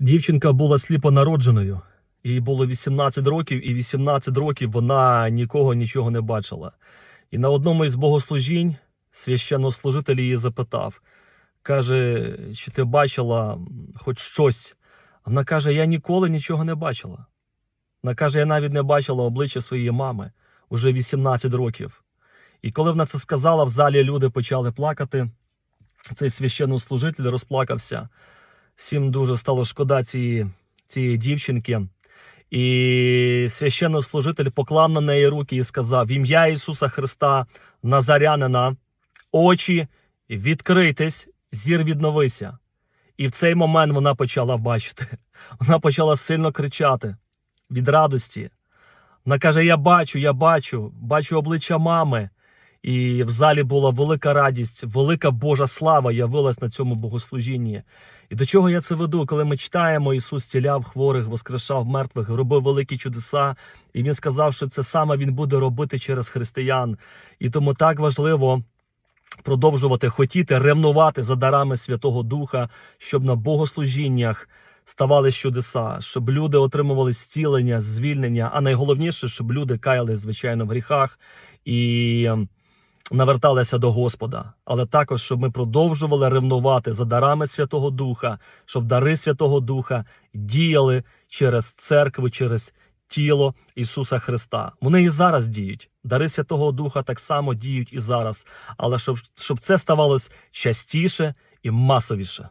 Дівчинка була сліпонародженою. Їй було 18 років, і 18 років вона нікого нічого не бачила. І на одному із богослужінь священнослужитель її запитав: каже, чи ти бачила хоч щось? Вона каже: Я ніколи нічого не бачила. Вона каже, я навіть не бачила обличчя своєї мами уже 18 років. І коли вона це сказала, в залі люди почали плакати. Цей священнослужитель розплакався. Всім дуже стало шкода цієї, цієї дівчинки. І священнослужитель поклав на неї руки і сказав: В ім'я Ісуса Христа, Назарянина, очі відкрийтесь, зір відновися. І в цей момент вона почала бачити. Вона почала сильно кричати від радості. Вона каже: Я бачу, я бачу, бачу обличчя мами. І в залі була велика радість, велика Божа слава явилась на цьому богослужінні. І до чого я це веду? Коли ми читаємо, Ісус ціляв хворих, воскрешав мертвих, робив великі чудеса, і Він сказав, що це саме Він буде робити через християн. І тому так важливо продовжувати хотіти ревнувати за дарами Святого Духа, щоб на богослужіннях ставали чудеса, щоб люди отримували зцілення, звільнення, а найголовніше, щоб люди каялись, звичайно, в гріхах і наверталися до Господа, але також, щоб ми продовжували ревнувати за дарами Святого Духа, щоб дари Святого Духа діяли через церкву, через тіло Ісуса Христа. Вони і зараз діють. Дари Святого Духа так само діють і зараз. Але щоб, щоб це ставалось частіше і масовіше.